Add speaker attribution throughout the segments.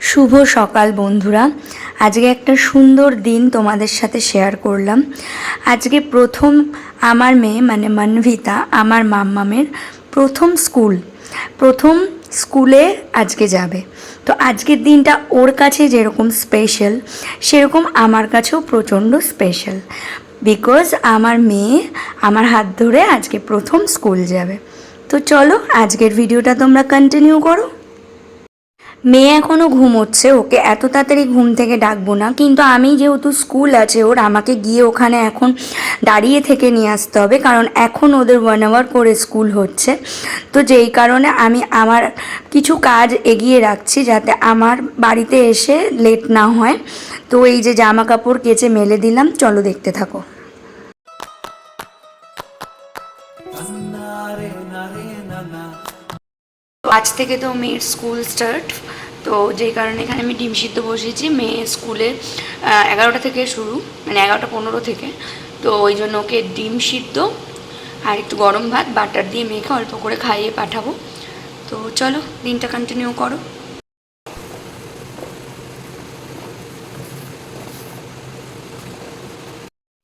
Speaker 1: শুভ সকাল বন্ধুরা। আজকে একটা সুন্দর দিন তোমাদের সাথে শেয়ার করলাম। আজকে প্রথম আমার মেয়ে মানে মানভিতা, আমার মাম্মামের প্রথম স্কুল প্রথম স্কুলে আজকে যাবে। তো আজকের দিনটা ওর কাছে যেরকম স্পেশাল সেরকম আমার কাছেও প্রচণ্ড স্পেশাল বিকজ আমার মেয়ে আমার হাত ধরে আজকে প্রথম স্কুল যাবে। তো চলো আজকের ভিডিওটা তোমরা কন্টিনিউ করো। মেয়ে এখনও ঘুমোচ্ছে ওকে এত তাড়াতাড়ি ঘুম থেকে ডাকবো না কিন্তু আমি যেহেতু স্কুল আছে ওর আমাকে গিয়ে ওখানে এখন দাঁড়িয়ে থেকে নিয়ে আসতে হবে কারণ এখন ওদের ওয়ান আওয়ার করে স্কুল হচ্ছে। তো যেই কারণে আমি আমার কিছু কাজ এগিয়ে রাখছি যাতে আমার বাড়িতে এসে লেট না হয়। তো এই যে জামা কাপড় কেচে মেলে দিলাম চলো দেখতে থাকো। আজ থেকে তো মেয়ের স্কুল স্টার্ট তো যেই কারণে এখানে আমি ডিম সিদ্ধ বসেছি মেয়ে স্কুলে এগারোটা থেকে শুরু মানে এগারোটা পনেরো থেকে। তো ওই জন্য ওকে ডিম সিদ্ধ আর একটু গরম ভাত, বাটার দিয়ে মেয়েকে অল্প করে খাইয়ে পাঠাবো। তো চলো, দিনটা কন্টিনিউ করো।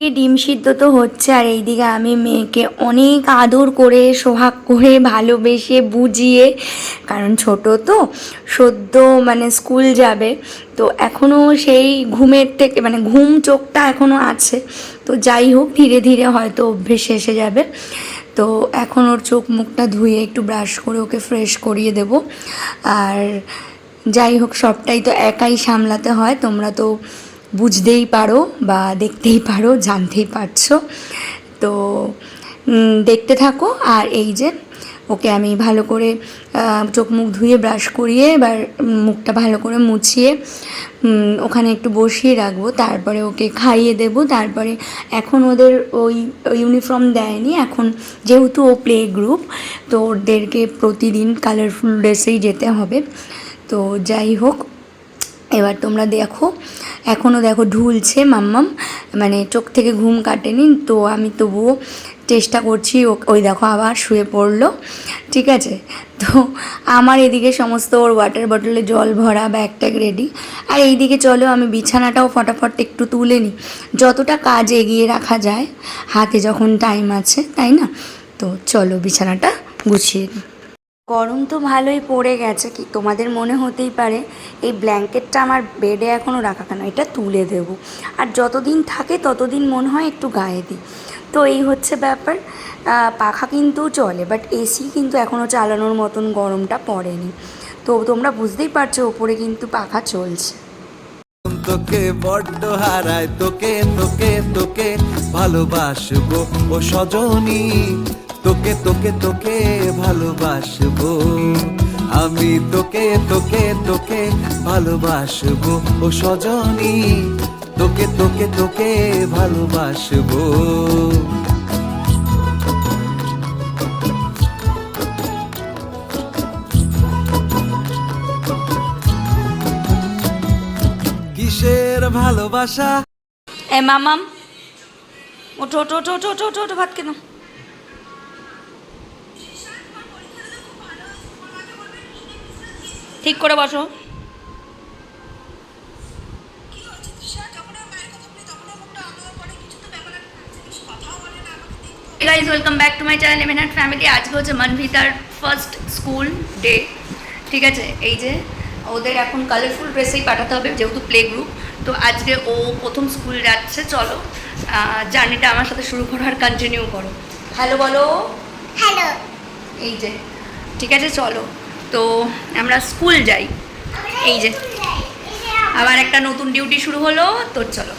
Speaker 1: ডিম সিদ্ধ তো হচ্ছে, আর এইদিকে আমি মেয়েকে অনেক আদর করে, সোহাগ করে, ভালোবেসে, বুঝিয়ে, কারণ ছোট তো, সদ্য মানে স্কুল যাবে, তো এখনও সেই ঘুমের থেকে মানে ঘুম চোখটা এখনও আছে, তো যাই হোক, ধীরে ধীরে হয়তো অভ্যেস এসে যাবে, তো এখন ওর চোখ মুখটা ধুয়ে একটু ব্রাশ করে ওকে ফ্রেশ করিয়ে দেব, আর যাই হোক, সবটাই তো একাই সামলাতে হয়, তোমরা তো বুঝতেই পারো বা দেখতেই পারো, জানতেই পারছ। তো দেখতে থাকো। আর এই যে, ওকে আমি ভালো করে চোখ মুখ ধুয়ে ব্রাশ করিয়ে এবার মুখটা ভালো করে মুছিয়ে ওখানে একটু বসিয়ে রাখব। তারপরে ওকে খাইয়ে দেবো। তারপরে এখন ওদের ওই ইউনিফর্ম দেয়নি। এখন যেহেতু ও প্লে গ্রুপ তো ওদেরকে প্রতিদিন কালারফুল ড্রেসেই যেতে হবে। তো যাই হোক এবার তোমরা দেখো এখনও দেখো ঢুলছে মাম্মাম মানে চোখ থেকে ঘুম কাটেনি, তো আমি তবুও চেষ্টা করছি ওই দেখো আবার শুয়ে পড়ল, ঠিক আছে? তো আমার এদিকে সমস্ত ওর ওয়াটার বটলে জল ভরা ব্যাগ ট্যাগ রেডি আর এইদিকে চলো, আমি বিছানাটাও ফটাফট একটু তুলে নিই যতটা কাজ এগিয়ে রাখা যায়, হাতে যখন টাইম আছে, তাই না? তো চলো বিছানাটা গুছিয়ে নিই গরম তো ভালোই পড়ে গেছে কি তোমাদের মনে হতেই পারে, এই ব্ল্যাঙ্কেটটা আমার বেডে এখনও রাখা কেন? এটা তুলে দেব। আর যতদিন থাকে ততদিন মনে হয় একটু গায়ে দিই। তো এই হচ্ছে ব্যাপার। পাখা কিন্তু চলে বাট এসি কিন্তু এখনও চালানোর মতন গরমটা পড়েনি। তো তোমরা বুঝতেই পারছ ওপরে কিন্তু পাখা চলছে।
Speaker 2: তোকে বড্ড হারায়, তোকে তোকে তোকে ভালোবাসবো ও সজনী। তোকে তোকে তোকে ভালোবাসবো। আমি তোকে তোকে তোকে ভালোবাসবো। ও সজনী, তোকে তোকে তোকে ভালোবাসবো। কিসের ভালোবাসা?
Speaker 1: এ মামাম, ওঠো ওঠো ওঠো ওঠো ওঠো ভাত কেন ঠিক করে বসো। Guys welcome back to my channel M N family আজকে হচ্ছে মনভিতার ফার্স্ট স্কুল ডে ঠিক আছে? এই যে ওদের এখন কালারফুল ড্রেসেই পাঠাতে হবে যেহেতু প্লে গ্রুপ তো আজকে ও প্রথম স্কুল যাচ্ছে চলো জার্নিটা আমার সাথে শুরু করো আর কন্টিনিউ করো। হ্যালো বলো।
Speaker 3: হ্যালো
Speaker 1: এই যে ঠিক আছে চলো। তো আমরা স্কুল যাই। এই যে। আবার একটা নতুন ডিউটি শুরু হলো, তো চলো।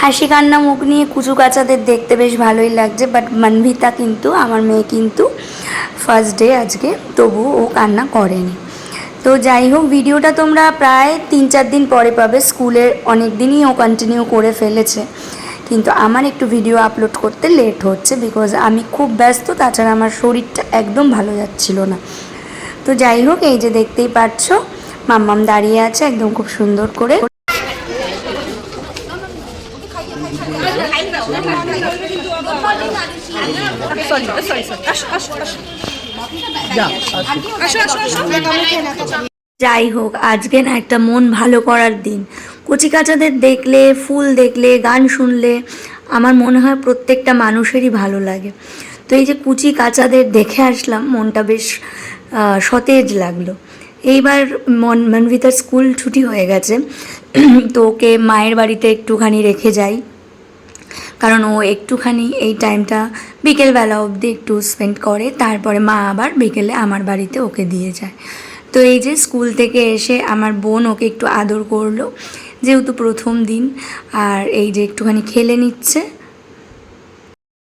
Speaker 1: হাসি কান্না মুখ নিয়ে কুচু কাচাদের দেখতে বেশ ভালোই লাগছে বাট মানভিতা কিন্তু, আমার মেয়ে কিন্তু ফার্স্ট ডে আজকে তবু ও কান্না করেনি। তো যাই হোক, ভিডিওটা তোমরা প্রায় তিন চার দিন পরে পাবে, স্কুলের অনেক দিনই ও কন্টিনিউ করে ফেলেছে। কিন্তু আমার একটু ভিডিও আপলোড করতে লেট হচ্ছে বিকজ আমি খুব ব্যস্ত, তাছাড়া আমার শরীরটা একদম ভালো যাচ্ছিল না। তো যাই হোক, এই যে দেখতেই পাচ্ছ, মাম্মাম দাঁড়িয়ে আছে একদম খুব সুন্দর করে। যাই হোক, আজকে না একটা মন ভালো করার দিন। কচি কাচাদের দেখলে, ফুল দেখলে, গান শুনলে আমার মনে হয় প্রত্যেকটা মানুষেরই ভালো লাগে। তো এই যে কুচি কাচাদের দেখে আসলাম, মনটা বেশ সতেজ লাগল। এইবার মন, মনভিতার স্কুল ছুটি হয়ে গেছে। তো ওকে মায়ের বাড়িতে একটুখানি রেখে যাই। কারণ ও একটুখানি এই টাইমটা বিকেলবেলা অবধি একটু স্পেন্ড করে, তারপরে মা আবার বিকেলে আমার বাড়িতে ওকে দিয়ে যায়। তো এই যে স্কুল থেকে এসে আমার বোন ওকে একটু আদর করল। যেহেতু প্রথম দিন, আর এই যে একটুখানি খেলে নিচ্ছে।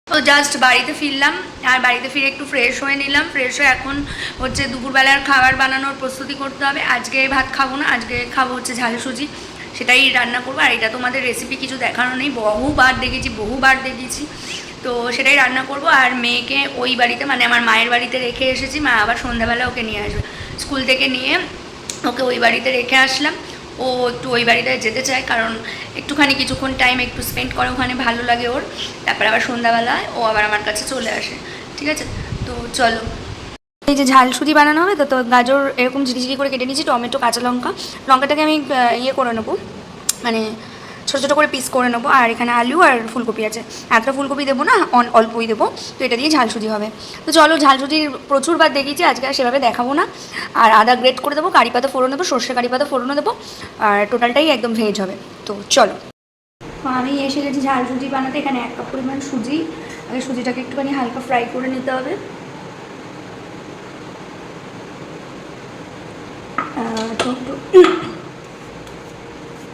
Speaker 1: তো জাস্ট বাড়িতে ফিরলাম, আর বাড়িতে ফিরে একটু ফ্রেশ হয়ে নিলাম। ফ্রেশ হয়ে এখন হচ্ছে দুপুরবেলার খাবার বানানোর প্রস্তুতি করতে হবে। আজকে ভাত খাব না, আজকে খাব হচ্ছে ঝাল সুজি। সেটাই রান্না করব, আর এটা তোমাদের রেসিপি কিছু দেখানো নেই। বহুবার দেখেছি বহুবার দেখেছি। তো সেটাই রান্না করব, আর মেয়েকে ওই বাড়িতে মানে আমার মায়ের বাড়িতে রেখে এসেছি। মা আবার সন্ধ্যাবেলা ওকে নিয়ে আসবে। স্কুল থেকে নিয়ে ওকে ওই বাড়িতে রেখে আসলাম। ও একটু ওই বাড়িটায় যেতে চায়, কারণ একটুখানি কিছুক্ষণ টাইম একটু স্পেন্ড করে, ওখানে ভালো লাগে ওর। তারপর আবার সন্ধ্যাবেলায় ও আবার আমার কাছে চলে আসে, ঠিক আছে? তো চলো। এই যে ঝাল সুদি বানানো হবে, তো তো গাজর এরকম ঝিরিঝিরি করে কেটে নিয়েছি, টমেটো, কাঁচা লঙ্কা। লঙ্কাটাকে আমি ইয়ে করে নেব। মানে ছোটো ছোটো করে পিস করে নেব। আর এখানে আলু আর ফুলকপি আছে। এতটা ফুলকপি দেবো না, অন- অল্পই দেবো। তো এটা দিয়ে ঝাল সুজি হবে। তো চলো ঝাল সুজির প্রচুরবার দেখিয়েছি, আজকে আর সেভাবে দেখাবো না। আর আদা গ্রেট করে দেবো, কারি পাতা ফোড়ন দেবো, সর্ষে কারি পাতা ফোড়নও দেবো। আর টোটালটাই একদম ভেজ হবে। তো চলো। আমি এসে গেছি ঝাল সুজি বানাতে। এখানে এক কাপ পরিমাণ সুজি। আগে সুজিটাকে একটুখানি হালকা ফ্রাই করে নিতে হবে।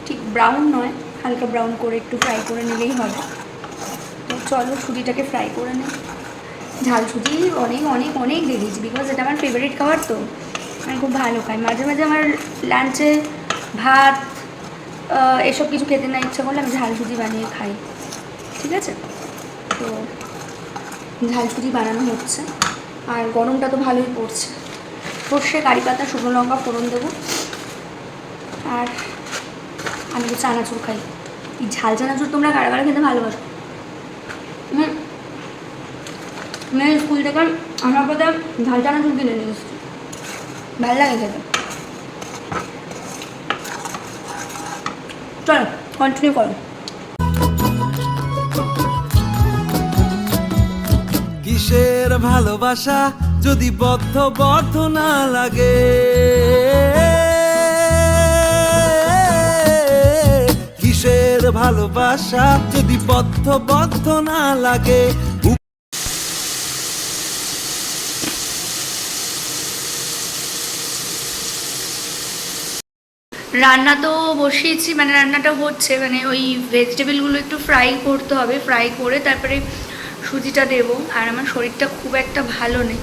Speaker 1: ঠিক ব্রাউন নয়। হালকা ব্রাউন করে একটু ফ্রাই করে নিলেই হবে। তো চলো সুজিটাকে ফ্রাই করে নে। ঝাল সুজি অনেক অনেক অনেক দেখেছি বিকজ এটা আমার ফেভারিট খাবার তো। আমি খুব ভালো খাই। মাঝে মাঝে আমার লাঞ্চে ভাত এসব কিছু খেতে না ইচ্ছা করলে আমি ঝাল সুজি বানিয়ে খাই। ঠিক আছে? তো ঝাল সুজি বানানো হচ্ছে। আর গরমটা তো ভালোই পড়ছে। সর্ষে কারি পাতা শুকনো লঙ্কা ফোড়ন দেবো। আর আমি তো চানাচুর খাই। ঝাল চানাচুর তোমরা কারা কারা খেতে ভালোবাসো? হুম মেয়ে স্কুল থেকে আমার কথা ঝাল চানাচুর কিনে নিয়ে এসছি। ভালো লাগে খেতে। চলো কন্টিনিউ করো।
Speaker 2: কিসের ভালোবাসা যদি বদ্ধ বদ্ধ না লাগে? কিসের ভালোবাসা যদি বদ্ধ না লাগে,
Speaker 1: রান্না তো বসিয়েছি মানে রান্নাটা হচ্ছে মানে ওই ভেজিটেবলগুলো একটু ফ্রাই করতে হবে ফ্রাই করে তারপরে সুজিটা দেবো। আর আমার শরীরটা খুব একটা ভালো নেই।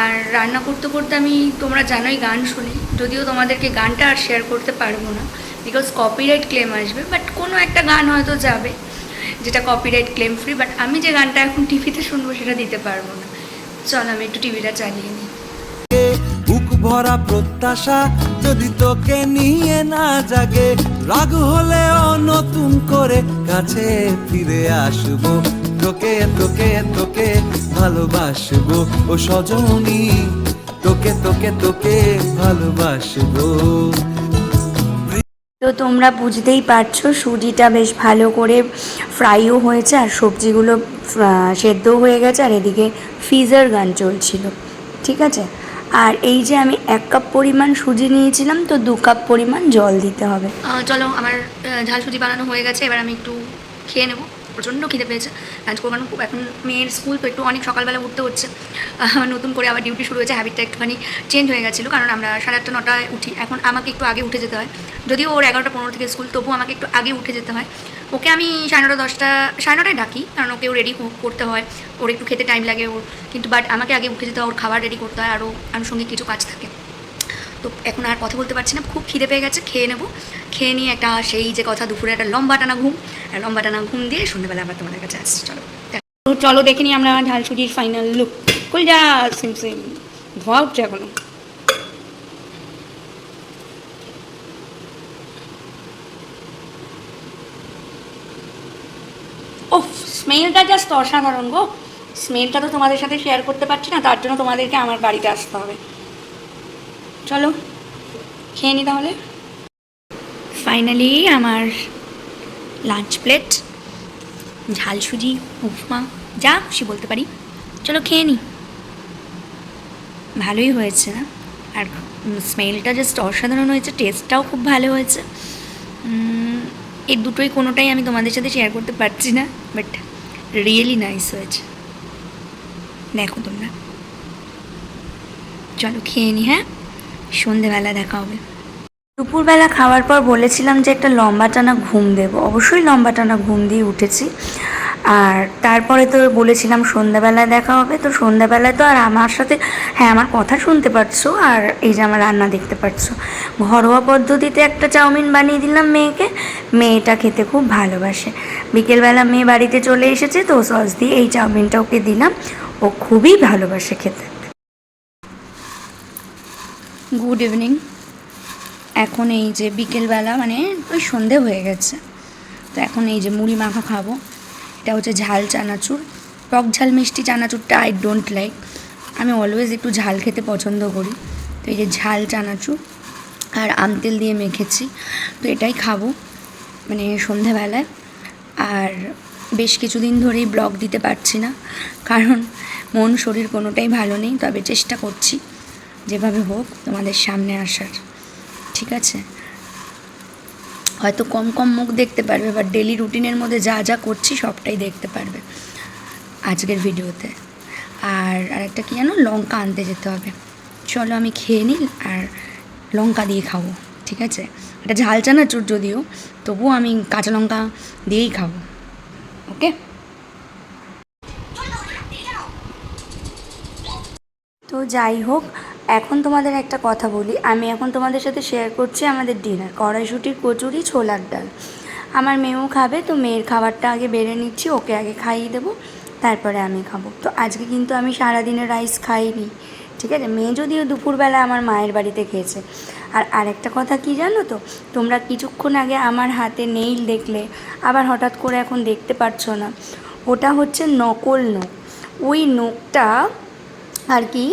Speaker 1: আর রান্না করতে করতে আমি, তোমরা জানোই গান শুনি, যদিও তোমাদেরকে গানটা আর শেয়ার করতে পারব না। বিকজ কপিরাইট ক্লেম আসবে বাট কোনো একটা গান হয়তো যাবে, যেটা কপিরাইট ক্লেম ফ্রি বাট আমি যে গানটা এখন টিভিতে শুনব সেটা দিতে পারব না। চল, আমি একটু টিভিটা চালিয়ে নিই।
Speaker 2: বুক ভরা প্রত্যাশা যদি তোকে নিয়ে না জাগে, রাগ হলেও নতুন করে কাছে ফিরে আসব। তোকে তোকে তোকে ভালোবাসবো, ও সজনী, তোকে তোকে তোকে ভালোবাসবো।
Speaker 1: তো তোমরা বুঝতেই পারছ, সুজিটা বেশ ভালো করে ফ্রাইও হয়েছে আর সবজিগুলো সেদ্ধও হয়ে গেছে আর এদিকে ফিজার গান চলছিল, ঠিক আছে? আর এই যে আমি এক কাপ পরিমাণ সুজি নিয়েছিলাম, তো দু কাপ পরিমাণ জল দিতে হবে। চলো, আমার ঝাল সুজি বানানো হয়ে গেছে, এবার আমি একটু খেয়ে নেব। প্রচণ্ড খিদে পেয়েছে। লাঞ্চ করব খুব এখন মেয়ের স্কুল তো একটু অনেক সকালবেলা উঠতে হচ্ছে। নতুন করে আবার ডিউটি শুরু হয়েছে হ্যাবিটটা একটুখানি চেঞ্জ হয়ে গেছিল, কারণ আমরা সাড়ে আটটা, নটায় উঠি। এখন আমাকে একটু আগে উঠে যেতে হয়। যদিও ওর এগারোটা, পনেরো থেকে স্কুল তবুও আমাকে একটু আগে উঠে যেতে হয়। ওকে আমি সাড়ে নটা, দশটা, সাড়ে নটায় ডাকি, কারণ ওকেও রেডি করতে হয়। ওর একটু খেতে টাইম লাগে ওর। কিন্তু বাট আমাকে আগে উঠে যেতে হয়, ওর খাবার রেডি করতে হয় আরও আনুষঙ্গিক কিছু কাজ থাকে। তো এখন আর কথা বলতে পারছি না, খুব খিদে পেয়ে গেছে, খেয়ে নেব। খেয়ে নিয়ে একটা সেই যে কথা, দুপুরে একটা লম্বা টানা ঘুম। আর লম্বা টানা ঘুম দিয়ে সন্ধ্যেবেলা আবার তোমাদের কাছে আসছি চলো। চলো দেখে নিই আমরা ঝাল সুজির ফাইনাল লুক কুল যা সিম সিম। ধোয়া উঠছে এখনও। ও স্মেলটা জাস্ট অসাধারণ গো। স্মেলটা তো তোমাদের সাথে শেয়ার করতে পারছি না তার জন্য তোমাদেরকে আমার বাড়িতে আসতে হবে। চলো খেয়ে নি তাহলে। ফাইনালি আমার লাঞ্চ প্লেট, ঝাল সুজি, উপমা, যা খুশি বলতে পারি। চলো খেয়ে নি। ভালোই হয়েছে না? আর স্মেলটা জাস্ট অসাধারণ হয়েছে টেস্টটাও খুব ভালো হয়েছে। এই দুটোই কোনোটাই আমি তোমাদের সাথে শেয়ার করতে পারছি না বাট রিয়েলি নাইস হয়েছে। দেখো তোমরা। চলো খেয়ে নি হ্যাঁ? সন্ধেবেলা দেখা হবে। দুপুরবেলা খাওয়ার পর বলেছিলাম যে একটা লম্বা টানা ঘুম দেব। অবশ্যই লম্বা টানা ঘুম দিয়ে উঠেছি। আর তারপরে তো বলেছিলাম সন্ধ্যাবেলায় দেখা হবে। তো সন্ধ্যাবেলায় তো আর আমার সাথে হ্যাঁ আমার কথা শুনতে পারছ আর এই যে আমার রান্না দেখতে পারছ। ঘরোয়া পদ্ধতিতে একটা চাউমিন বানিয়ে দিলাম মেয়েকে। মেয়েটা খেতে খুব ভালোবাসে। বিকেলবেলা মেয়ে বাড়িতে চলে এসেছে তো সস দিয়ে এই চাউমিনটা ওকে দিলাম। ও খুবই ভালোবাসে খেতে। গুড ইভিনিং এখন এই যে বিকেলবেলা মানে ওই সন্ধে হয়ে গেছে। তো এখন এই যে মুড়ি মাখা খাব। এটা হচ্ছে ঝাল চানাচুর। টক ঝাল, মিষ্টি চানাচুরটা আই ডোন্ট লাইক আমি অলওয়েজ একটু ঝাল খেতে পছন্দ করি। তো এই যে ঝাল চানাচুর আর আমতেল দিয়ে মেখেছি। তো এটাই খাব মানে সন্ধেবেলায়। আর বেশ কিছুদিন ধরেই ব্লগ দিতে পারছি না, কারণ মন, শরীর কোনোটাই ভালো নেই। তবে চেষ্টা করছি, যেভাবে হোক তোমাদের সামনে আসার। ঠিক আছে? হয়তো কম কম মুখ দেখতে পারবে বা ডেলি রুটিনের মধ্যে যা যা করছি সবটাই দেখতে পারবে আজকের ভিডিওতে। আর আরেকটা কী জানো? লঙ্কা আনতে যেতে হবে। চলো আমি খেয়ে নিই আর লঙ্কা দিয়ে খাব, ঠিক আছে? এটা ঝাল চানাচুর যদিও, তবুও আমি কাঁচা লঙ্কা দিয়েই খাব, ওকে? তো যাই হোক এখন তোমাদের একটা কথা বলি। আমি এখন তোমাদের সাথে শেয়ার করছি আমাদের ডিনার কড়াইশুটির কচুরি, ছোলার ডাল। আমার মেয়েও খাবে, তো মেয়ের খাবারটা আগে বেড়ে নিচ্ছি, ওকে আগে খাইয়ে দেবো, তারপরে আমি খাব। তো আজকে কিন্তু আমি সারাদিনে রাইস খাইনি, ঠিক আছে? মেয়ে যদিও দুপুরবেলা আমার মায়ের বাড়িতে খেয়েছে। আর আরেকটা কথা কি জানো তো? তোমরা কিছুক্ষণ আগে আমার হাতে নেইল দেখলে, আবার হঠাৎ করে এখন দেখতে পারছ না। ওটা হচ্ছে নকল নোক ওই নোকটা আর কি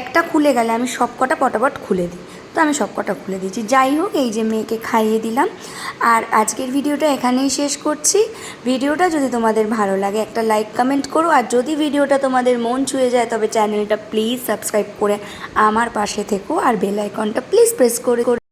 Speaker 1: একটা খুলে গেলে আমি সব কটা পটাপট খুলে দিই। তো আমি সব কটা খুলে দিয়েছি। যাই হোক, এই যে মেয়েকে খাইয়ে দিলাম। আর আজকের ভিডিওটা এখানেই শেষ করছি। ভিডিওটা যদি তোমাদের ভালো লাগে, একটা লাইক কমেন্ট করো। আর যদি ভিডিওটা তোমাদের মন ছুঁয়ে যায়, তবে চ্যানেলটা প্লিজ সাবস্ক্রাইব করে আমার পাশে থেকো। আর বেল আইকনটা প্লিজ প্রেস করে করে